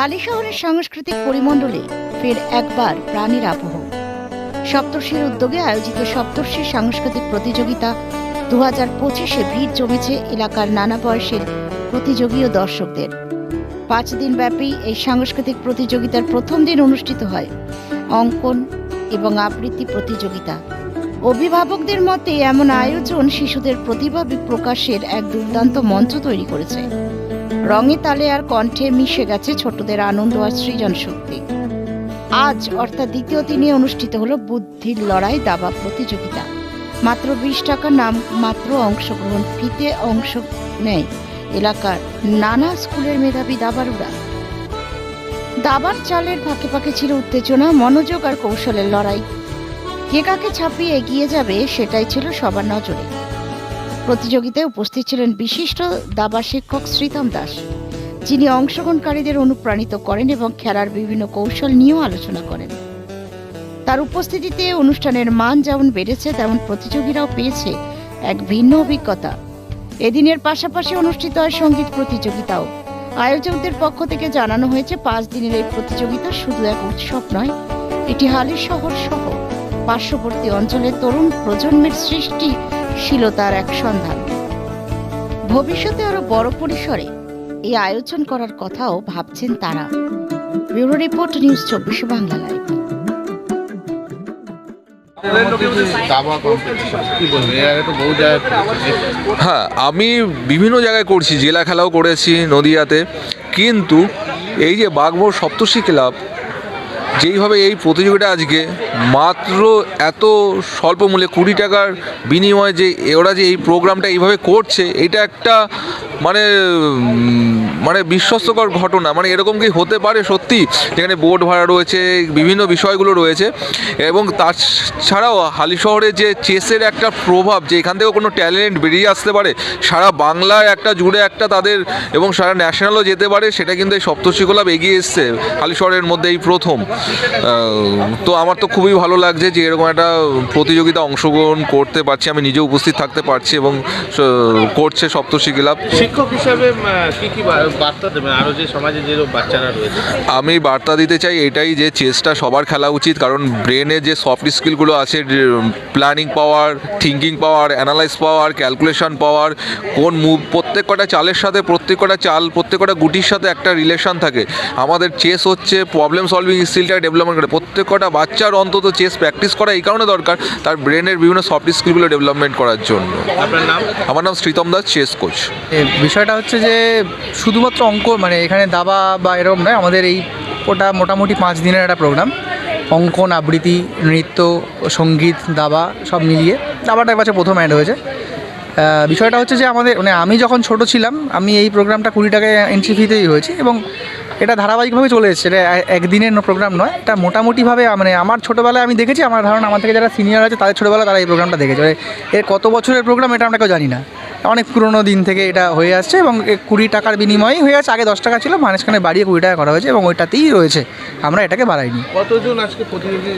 হালি শহরের সাংস্কৃতিক পরিমণ্ডলে ফের একবার প্রাণীর আবহ। সপ্তর্ষির উদ্যোগে আয়োজিত সপ্তর্ষি সাংস্কৃতিক প্রতিযোগিতা দু হাজার পঁচিশে ভিড় জমেছে এলাকার নানা বয়সের প্রতিযোগী ও দর্শকদের। পাঁচ দিন ব্যাপী এই সাংস্কৃতিক প্রতিযোগিতার প্রথম দিন অনুষ্ঠিত হয় অঙ্কন এবং আবৃত্তি প্রতিযোগিতা। অভিভাবকদের মতে এমন আয়োজন শিশুদের প্রতিভা প্রকাশের এক দুর্দান্ত মঞ্চ তৈরি করেছে। রঙে তালে আর কণ্ঠে মিশে গেছে ছোটদের আনন্দ আর সৃজন শক্তি আজ অর্থাৎ দ্বিতীয় দিনে অনুষ্ঠিত হলো বুদ্ধির লড়াই দাবা প্রতিযোগিতা। মাত্র বিশ টাকা নাম, মাত্র অংশগ্রহণ, ফিতে অংশ নেয় এলাকার নানা স্কুলের মেধাবী দাবারুরা দাবার চালের ফাঁকে ফাঁকে ছিল উত্তেজনা, মনোযোগ আর কৌশলের লড়াই। কে কাকে ছাপিয়ে এগিয়ে যাবে সেটাই ছিল সবার নজরে। প্রতিযোগিতায় উপস্থিত ছিলেন বিশিষ্ট দাবা শিক্ষক শ্রীতম দাস, যিনি অংশগ্রহণকারীদের অনুপ্রাণিত করেন এবং খেলার বিভিন্ন কৌশল নিয়েও আলোচনা করেন। তার উপস্থিতিতে অনুষ্ঠানের মান যেমন বেড়েছে, তেমন প্রতিযোগীরাও পেয়েছে এক ভিন্ন অভিজ্ঞতা। এদিনের পাশাপাশি অনুষ্ঠিত হয় সংগীত প্রতিযোগিতাও। আয়োজকদের পক্ষ থেকে জানানো হয়েছে, পাঁচ দিনের এই প্রতিযোগিতা শুধু এক উৎসব নয়, এটি হালি শহর সহ পার্শ্ববর্তী অঞ্চলের তরুণ প্রজন্মের সৃষ্টিশীলতার এক সন্ধান। ভবিষ্যতে আরও বড় পরিসরে এই আয়োজন করার কথাও ভাবছেন তারা। ব্যুরো রিপোর্ট নিউজ চব্বিশে বাংলা লাইভ। হ্যাঁ আমি বিভিন্ন জায়গায় করছি, জেলা খেলাও করেছি নদিয়াতে। কিন্তু এই যে বাগভোর সপ্তর্ষি ক্লাব যেইভাবে এই প্রতিযোগিতা আজকে, মাত্র এত স্বল্প মূল্যে কুড়ি টাকার বিনিময়ে যে ওরা যে এই প্রোগ্রামটা এইভাবে করছে, এটা একটা মানে মানে বিশ্বস্তকর ঘটনা। মানে এরকম কি হতে পারে সত্যি? যেখানে বোর্ড ভাড়া রয়েছে, বিভিন্ন বিষয়গুলো রয়েছে, এবং তাছাড়াও হালি শহরে যে চেসের একটা প্রভাব, যে এখান থেকে কোনো ট্যালেন্ট বেরিয়ে আসতে পারে, সারা বাংলায় একটা জুড়ে একটা তাদের, এবং সারা ন্যাশনালও যেতে পারে, সেটা কিন্তু এই সপ্তর্ষি ক্লাব এগিয়ে এসছে, হালি শহরের মধ্যে এই প্রথম। তো আমার তো খুবই ভালো লাগছে যে এরকম একটা প্রতিযোগিতা অংশগ্রহণ করতে পারছি। আমি নিজে উপস্থিত থাকতে পারছি এবং করছে সপ্তর্ষি ক্লাব। শিক্ষক হিসাবে কি কি বার্তা দেবেন? আরও যে সমাজে যে বাচ্চারা রয়েছে। আমি বার্তা দিতে চাই এটাই যে চেসটা সবার খেলা উচিত কারণ ব্রেনে যে সফট স্কিলগুলো আছে planning power thinking power analyse power calculation power কোন মুভ প্রত্যেক কটা চালের সাথে প্রত্যেক কটা চাল প্রত্যেক কটা গুটির সাথে একটা রিলেশন থাকে। আমাদের চেস হচ্ছে প্রবলেম সলভিং স্কিলটা ডেভেলপমেন্ট করে। প্রত্যেকটা বাচ্চার অন্তত চেস প্র্যাকটিস করা এই কারণে দরকার তার ব্রেনের বিভিন্ন সফট স্কিলগুলো ডেভেলপমেন্ট করার জন্য। আপনার নাম? আমার নাম শ্রীতম দাস চেস কোচ এ, বিষয়টা হচ্ছে যে শুধুমাত্র অঙ্ক মানে এখানে দাবা বা এরকম নয় আমাদের এই ওটা মোটামুটি পাঁচ দিনের একটা প্রোগ্রাম অঙ্কন আবৃত্তি নৃত্য সংগীত দাবা সব মিলিয়ে। দাবাটা এবছর প্রথম অ্যাড হয়েছে। বিষয়টা হচ্ছে যে আমাদের মানে আমি যখন ছোট ছিলাম আমি এই প্রোগ্রামটা কুড়ি টাকায় এন্ট্রি ফিতেই হয়েছি এবং এটা ধারাবাহিকভাবে চলে এসেছে। এটা একদিনের প্রোগ্রাম নয়। এটা মোটামুটিভাবে মানে আমার ছোটোবেলায় আমি দেখেছি আমার ধারণা আমার থেকে যারা সিনিয়র আছে তাদের ছোটোবেলায় তারা এই প্রোগ্রামটা দেখেছে। এবার এর কত বছরের প্রোগ্রাম এটা আমরা কেউ জানি না। অনেক পুরনো দিন থেকে এটা হয়ে আসছে এবং কুড়ি টাকার বিনিময়েই হয়ে আছে আগে দশ টাকা ছিল মাঝখানে বাড়িয়ে কুড়ি টাকা করা হয়েছে এবং ওইটাতেই রয়েছে। আমরা এটাকে বাড়াইনি। কতজন আজকে প্রতিযোগী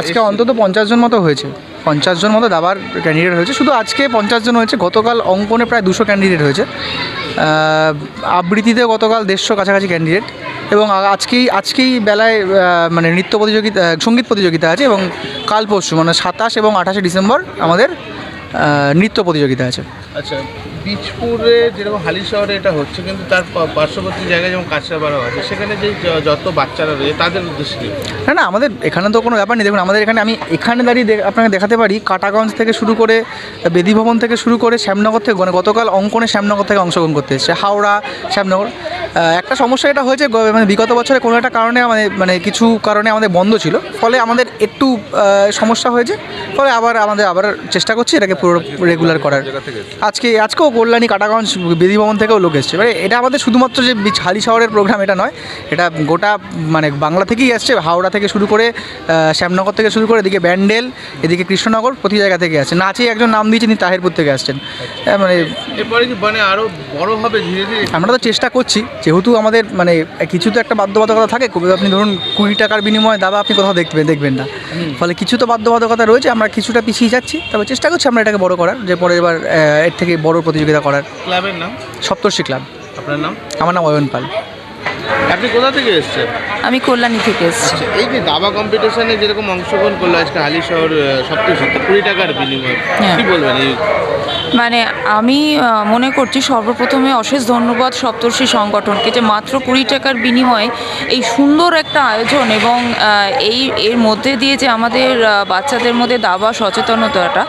আজকে অন্তত পঞ্চাশ জন মতো হয়েছে। পঞ্চাশ জন মতো দাবার ক্যান্ডিডেট হয়েছে। শুধু আজকে পঞ্চাশ জন হয়েছে। গতকাল অঙ্কনে প্রায় দুশো ক্যান্ডিডেট হয়েছে। আবৃত্তিতে গতকাল দেড়শো কাছাকাছি ক্যান্ডিডেট এবং আজকেই আজকেই বেলায় মানে নৃত্য প্রতিযোগিতা সংগীত প্রতিযোগিতা আছে এবং কাল পরশু মানে সাতাশ এবং আঠাশে ডিসেম্বর আমাদের নৃত্য প্রতিযোগিতা আছে। আচ্ছা বীজপুরে যেরকম হালি শহরে এটা হচ্ছে কিন্তু তার পার্শ্ববর্তী জায়গায় যেমন কাছড়াপাড়াও আছে সেখানে যে যত বাচ্চারা রয়েছে তাদের উদ্দেশ্যে? না না আমাদের এখানে তো কোনো ব্যাপার নেই। দেখুন আমাদের এখানে আমি এখানে দাঁড়িয়ে আপনাকে দেখাতে পারি কাটাগঞ্জ থেকে শুরু করে বেদি ভবন থেকে শুরু করে শ্যামনগর থেকে মানে গতকাল অঙ্কনে শ্যামনগর থেকে অংশগ্রহণ করতে এসেছে হাওড়া শ্যামনগর। একটা সমস্যা এটা হয়েছে মানে বিগত বছরে কোনো একটা কারণে আমাদের মানে কিছু কারণে আমাদের বন্ধ ছিল ফলে আমাদের একটু সমস্যা হয়েছে ফলে আবার আমাদের আবার চেষ্টা করছি এটাকে পুরো রেগুলার করার। আজকে আজকেও কল্যাণী কাটাগঞ্জ বেদি ভবন থেকেও লোক এসছে। এবারে এটা আমাদের শুধুমাত্র যে হালি শহরের প্রোগ্রাম এটা নয় এটা গোটা মানে বাংলা থেকেই আসছে। হাওড়া থেকে শুরু করে শ্যামনগর থেকে শুরু করে এদিকে ব্যান্ডেল এদিকে কৃষ্ণনগর প্রতি জায়গা থেকে আসছে। নাচে একজন নাম দিয়েছেন তিনি তাহেরপুর থেকে আসছেন। মানে মানে আরও বড় হবে ধীরে ধীরে? আমরা তো চেষ্টা করছি যেহেতু আমাদের মানে কিছু তো একটা বাধ্যবাধকতা থাকে। কবে আপনি ধরুন কুড়ি টাকার বিনিময়ে দাবা আপনি কোথাও দেখবেন দেখবেন না। ফলে কিছু তো বাধ্যবাধকতা রয়েছে আমরা কিছুটা পিছিয়ে যাচ্ছি। তবে চেষ্টা করছি আমরা এটাকে বড় করার যে পরে এবার এর থেকে বড় প্রতিযোগিতা করার। ক্লাবের নাম? সপ্তর্ষি ক্লাব। আপনার নাম? আমার নাম অয়ন পাল। আপনি কোথা থেকে এসেছেন? আমি কল্যাণী থেকে এসেছি। আচ্ছা এই যে দাবা কম্পিটিশনে যেরকম অংশগ্রহণ করল আজকে হালি শহর সপ্তশীতে কুড়ি টাকার বিনিময়ে হ্যাঁ। কি বলবেন এই? মানে আমি মনে করছি সর্বপ্রথমে অশেষ ধন্যবাদ সপ্তর্ষি সংগঠনকে যে মাত্র কুড়ি টাকার বিনিময়ে এই সুন্দর একটা আয়োজন এবং এই এর মধ্যে দিয়ে যে আমাদের বাচ্চাদের মধ্যে দাবা সচেতনতাটা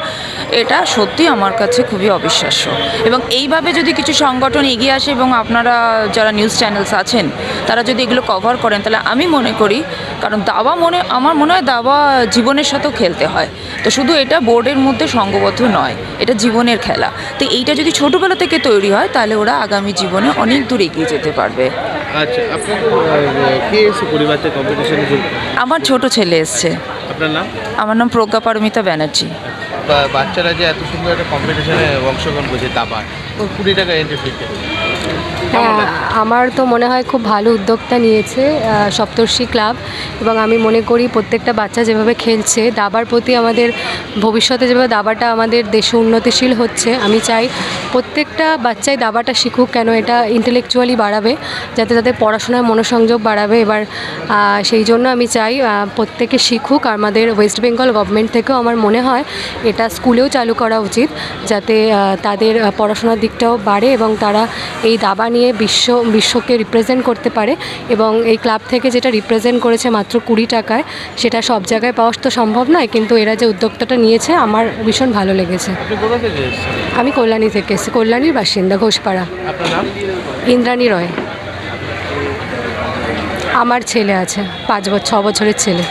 এটা সত্যি আমার কাছে খুবই অবিশ্বাস্য। এবং এইভাবে যদি কিছু সংগঠন এগিয়ে আসে এবং আপনারা যারা নিউজ চ্যানেলস আছেন তারা যদি এগুলো কভার করেন তাহলে আমি মনে করি কারণ দাবা মনে আমার মনে হয় দাবা জীবনের সাথেও খেলতে হয়। তো শুধু এটা বোর্ডের মধ্যে সঙ্গবদ্ধ নয় এটা জীবনের খেলা। তো এইটা যদি ছোটোবেলা থেকে তৈরি হয় তাহলে ওরা আগামী জীবনে অনেক দূর এগিয়ে যেতে পারবে। আচ্ছা আমার ছোট ছেলে এসছে। আপনার নাম? আমার নাম প্রজ্ঞা পারমিতা ব্যানার্জি। বাচ্চারা যে এত সুন্দর একটা কম্পিটিশনে অংশগ্রহণ করছে দাবার ওর কুড়ি টাকা এন্ট্রি ফিতে হ্যাঁ আমার তো মনে হয় খুব ভালো উদ্যোক্তা নিয়েছে সপ্তর্ষি ক্লাব এবং আমি মনে করি প্রত্যেকটা বাচ্চা যেভাবে খেলছে দাবার প্রতি আমাদের ভবিষ্যতে যেভাবে দাবাটা আমাদের দেশে উন্নতিশীল হচ্ছে আমি চাই প্রত্যেকটা বাচ্চাই দাবাটা শিখুক কেন এটা ইন্টেলেকচুয়ালি বাড়াবে যাতে তাদের পড়াশোনায় মনোসংযোগ বাড়াবে। এবার সেই জন্য আমি চাই প্রত্যেকে শিখুক। আর আমাদের ওয়েস্ট বেঙ্গল গভর্নমেন্ট থেকেও আমার মনে হয় এটা স্কুলেও চালু করা উচিত যাতে তাদের পড়াশোনার দিকটাও বাড়ে এবং তারা এই দাবা নিয়ে বিশ্ব বিশ্বকে রিপ্রেজেন্ট করতে পারে এবং এই ক্লাব থেকে যেটা রিপ্রেজেন্ট করেছে মাত্র কুড়ি টাকায় সেটা সব জায়গায় পাওয়া তো সম্ভব নয় কিন্তু এরা যে উদ্যোক্তাটা নিয়েছে আমার ভীষণ ভালো লেগেছে। আমি কল্যাণী থেকে এসেছি কল্যাণীর বাসিন্দা ঘোষপাড়া। ইন্দ্রাণী রয়। আমার ছেলে আছে পাঁচ বছর ছ বছরের ছেলে।